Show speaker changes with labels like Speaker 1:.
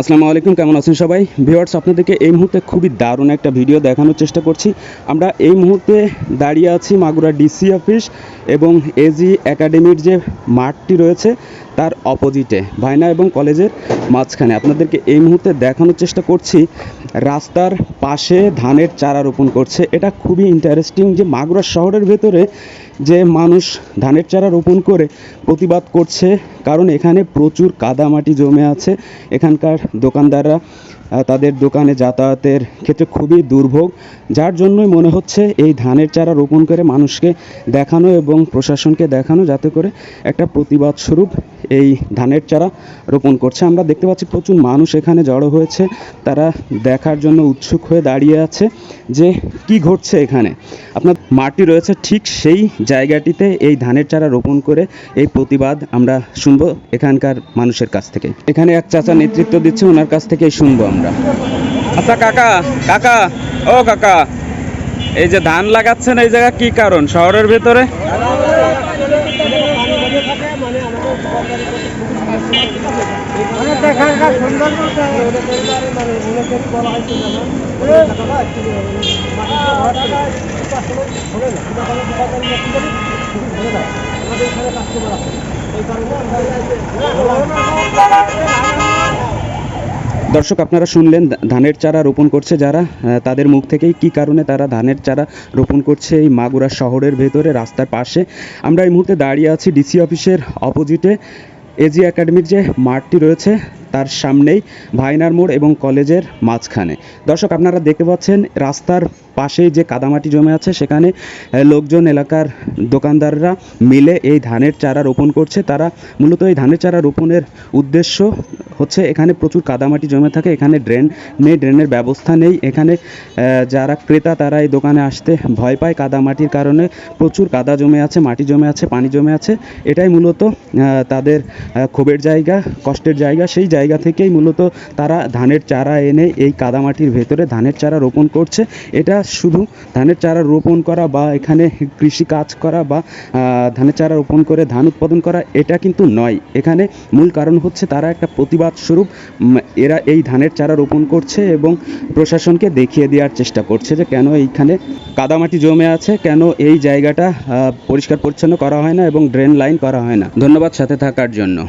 Speaker 1: আসসালামু আলাইকুম, কেমন আছেন সবাই? ভিউয়ার্স, আপনাদেরকে এই মুহূর্তে খুবই দারুণ একটা ভিডিও দেখানোর চেষ্টা করছি। আমরা এই মুহূর্তে দাঁড়িয়ে আছি মাগুরা ডিসি অফিস এবং এজি একাডেমির যে মাঠটি রয়েছে, তার অপোজিটে ভাইনা এবং কলেজের মাঝখানে। আপনাদেরকে এই মুহূর্তে দেখানোর চেষ্টা করছি, রাস্তার পাশে ধানের চারা রোপণ করছে। এটা খুবই ইন্টারেস্টিং যে মাগুরা শহরের ভেতরে যে মানুষ ধানের চারা রোপণ করে প্রতিবাদ করছে কারণ এখানে প্রচুর কাদামাটি জমে আছে। এখানকার দোকানদাররা তাদের দোকানে যাতায়াতের ক্ষেত্রে খুবই দুর্ভোগ, যার জন্যই মনে হচ্ছে এই ধানের চারা রোপণ করে মানুষকে দেখানো এবং প্রশাসনকে দেখানো যাতে করে একটা প্রতিবাদ স্বরূপ এই ধানের চারা রোপণ করছে। আমরা দেখতে পাচ্ছি প্রচুর মানুষ এখানে জড়ো হয়েছে। তারা দেখার জন্য উৎসুক হয়ে দাঁড়িয়ে আছে যে কি ঘটছে এখানে। আপনার মাটি রয়েছে ঠিক সেই জায়গাটিতে এই ধানের চারা রোপণ করে এই প্রতিবাদ আমরা শুনব এখানকার মানুষের কাছ থেকে। এখানে এক চাচা নেতৃত্ব দিচ্ছে, ওনার কাছ থেকেই শুনব আমরা। আচ্ছা কাকা কাকা, ও কাকা, এই যে ধান লাগাচ্ছেন, এই জায়গা কি কারণ? শহরের ভেতরে? দর্শক, আপনারা শুনলেন ধানের চারা রোপণ করছে যারা তাদের মুখ থেকেই কি কারণে তারা ধানের চারা রোপণ করছে এই মাগুরা শহরের ভেতরে, রাস্তার পাশে। আমরা এই মুহূর্তে দাঁড়িয়ে আছি ডিসি অফিসের অপোজিটে এজি একাডেমির যে মাঠটি রয়েছে তার সামনেই ভাইনার মোড় এবং কলেজের মাঝখানে। দর্শক, আপনারা দেখতে পাচ্ছেন রাস্তার পাশেই যে কাদামাটি জমে আছে, সেখানে লোকজন, এলাকার দোকানদাররা মিলে এই ধানের চারা রোপণ করছে। তারা মূলত এই ধানের চারা রোপণের উদ্দেশ্য হচ্ছে এখানে প্রচুর কাদামাটি জমে থাকে, এখানে ড্রেন নেই, ড্রেনের ব্যবস্থা নেই। এখানে যারা ক্রেতা তারা এই দোকানে আসতে ভয় পায় কাদামাটির কারণে। প্রচুর কাদা জমে আছে, মাটি জমে আছে, পানি জমে আছে। এটাই মূলত তাদের ক্ষোভের জায়গা, কষ্টের জায়গা। সেই জায়গা থেকেই মূলত তারা ধানের চারা এনে এই কাদামাটির ভেতরে ধানের চারা রোপণ করছে। এটা শুধু ধানের চারা রোপণ করা বা এখানে কৃষি কাজ করা বা ধানের চারা রোপণ করে ধান উৎপাদন করা, এটা কিন্তু নয়। এখানে মূল কারণ হচ্ছে তারা একটা প্রতিবাদ স্বরূপ এরা এই ধানের চারা রোপণ করছে এবং প্রশাসনকে দেখিয়ে দেওয়ার চেষ্টা করছে যে কেন এইখানে কাদামাটি জমে আছে, কেন এই জায়গাটা পরিষ্কার পরিচ্ছন্ন করা হয় না এবং ড্রেন লাইন করা হয় না। ধন্যবাদ সাথে থাকার জন্য।